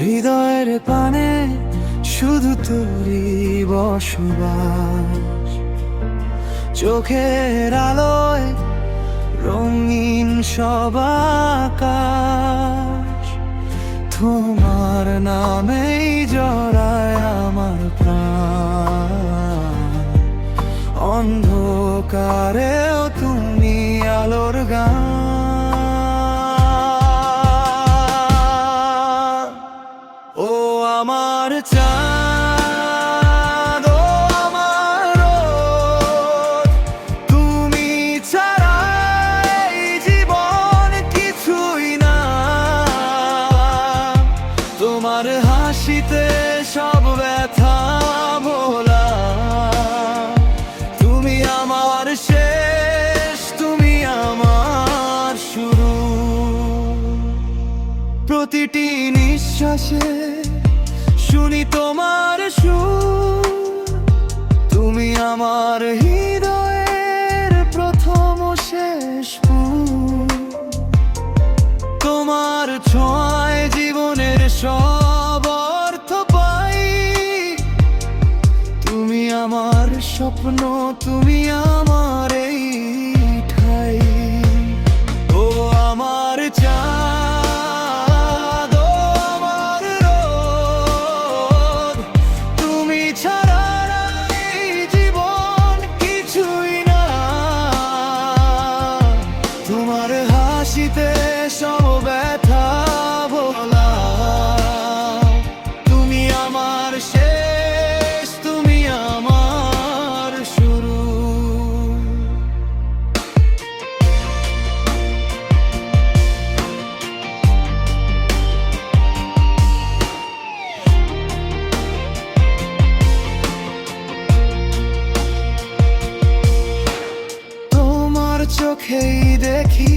হৃদয়ের পানে শুধু তোরই বসবাস। চোখের আলোয় রঙিন সবাকাশ তোমার নামেই জড়ায় আমার প্রাণ। অন্ধকারেও তুমি আলোর গান শেষ তুমি আমার শুরু। প্রতিটি নিঃশ্বাসে শুনি তোমার সুর। তুমি আমার হৃদয়ের স্বপ্ন তুমি আমার চোখেই দেখি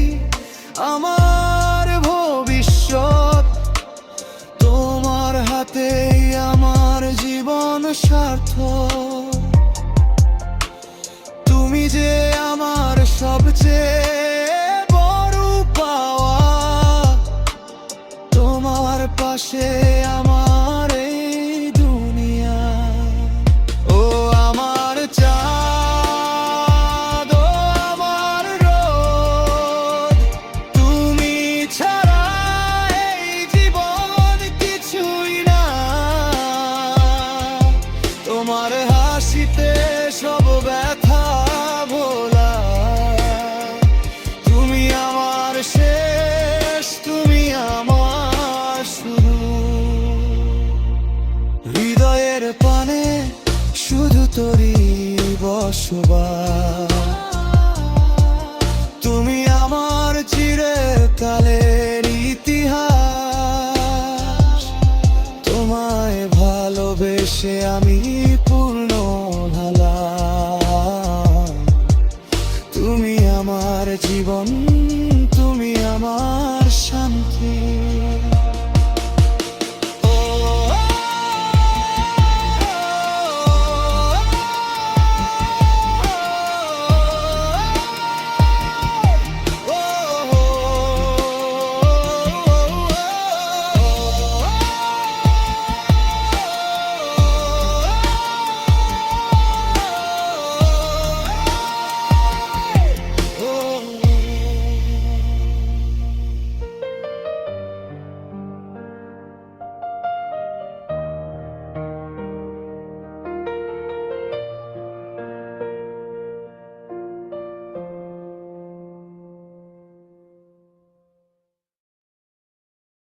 আমার ভবিষ্যৎ। তোমার হাতেই আমার জীবন স্বার্থ তুমি আমার চিরে কালের ইতিহাস। তোমায় ভালোবেসে আমি পূর্ণ তুমি আমার জীবন, তুমি আমার শান্তি।